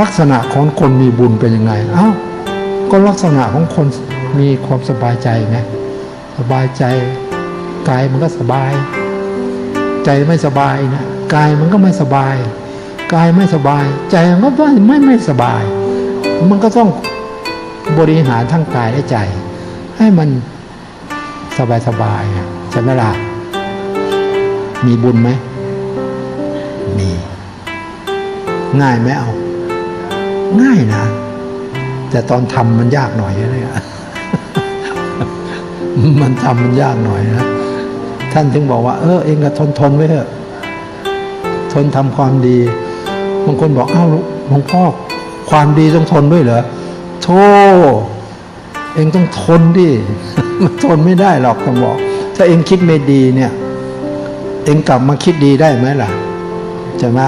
ลักษณะของคนมีบุญเป็นยังไงเอ้าก็ลักษณะของคนมีความสบายใจไงสบายใจกายมันก็สบาย ใจไม่สบายนะกายมันก็ไม่สบายกายไม่สบาย ใจมันก็ไม่ไม่ไม่สบาย มันก็ต้องบริหารทั้งกายและใจ ให้มันสบายสบายใช่ไหมล่ะมีบุญไหมมี ง่ายไหมเอา ง่ายนะ แต่ตอนทำมันยากหน่อยนะเนี่ยมันทำมันยากหน่อยนะ ท่านถึงบอกว่า เออเองก็ทนทนไว้เถอะ ทนทำความดี บางคนบอกเอ้าหลวงพ่อความดีต้องทนด้วยเหรอโธ่เองต้องทนดิมันทนไม่ได้หรอกต้องบอก ถ้าเองคิดไม่ดีเนี่ย เองกลับมาคิดดีได้ไหมล่ะใช่ไหม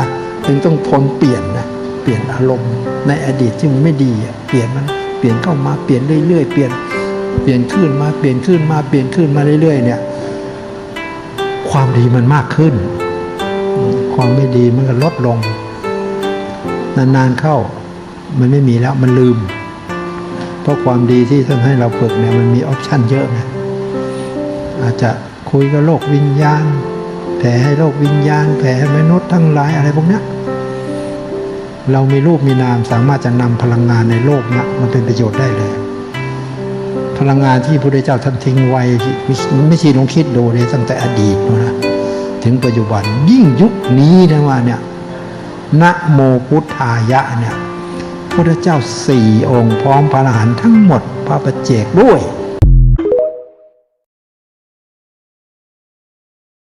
เองต้องทนเปลี่ยนนะ ปลี่ยนอารมณ์ ในอดีตที่มันไม่ดีเปลี่ยนมันเปลี่ยนเข้ามาเปลี่ยนเรื่อยๆเปลี่ยนเปลี่ยนขึ้นมาเปลี่ยนขึ้นมาเปลี่ยนขึ้นมาเรื่อยๆเนี่ย ความดีมันมากขึ้น ความไม่ดีมันก็ลดลง นานๆเข้า มันไม่มีแล้วมันลืม เพราะความดีที่ท่านให้เราฝึกเนี่ยมันมีออปชันเยอะไงอาจจะคุยกับโลกวิญญาณแผ่ให้โลกวิญญาณแผ่ให้มนุษย์ทั้งหลายอะไรพวกเนี้ย เรามีรูปมีนามสามารถจะนำพลังงานในโลกเนี้ยมันเป็นประโยชน์ได้เลย พลังงานที่พระพุทธเจ้าท่านทิ้งไว้ไม่ใช่ลองคิดดูเลยตั้งแต่อดีตนะถึงปัจจุบันยิ่งยุคนี้นะว่าเนี่ยนะโมพุทธายะเนี่ยพระพุทธเจ้าสี่องค์พร้อมพระอรหันต์ทั้งหมดพระประเจกด้วย